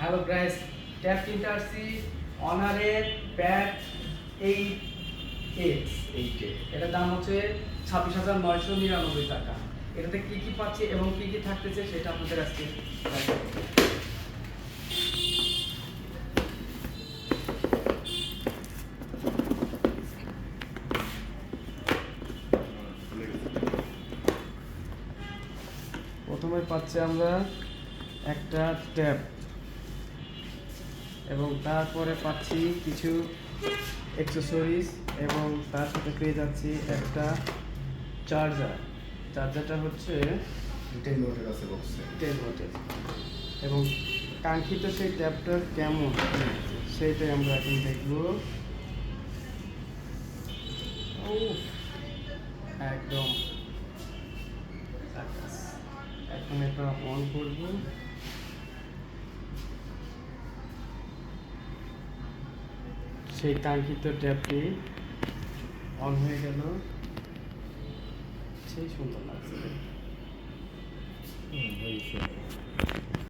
Hello guys tap আসছি অনারের eight x এইটে এটার দাম হচ্ছে ছাব্বিশ হাজার নয়শো নিরানব্বই টাকা। এটাতে কি কি পাচ্ছি এবং কি কি থাকতেছে সেটা আপনাদের আজকে প্রথমে পাচ্ছি আমরা একটা ট্যাব। এবং তারপরে পাচ্ছি কিছু অ্যাক্সেসরিজ এবং তার সাথে পেয়ে যাচ্ছি একটা চার্জার চার্জারটা হচ্ছে টেন আছে বক্সে টেন ওয়াটের এবং কাঙ্ক্ষিত সেই ট্যাবটা কেমন? সেইটাই আমরা এখন দেখব। একদম। এখন এটা অন করব। সেই কাঙ্ক্ষিত ট্যাপটি অন হয়ে গেল। সেই সুন্দর লাগছে।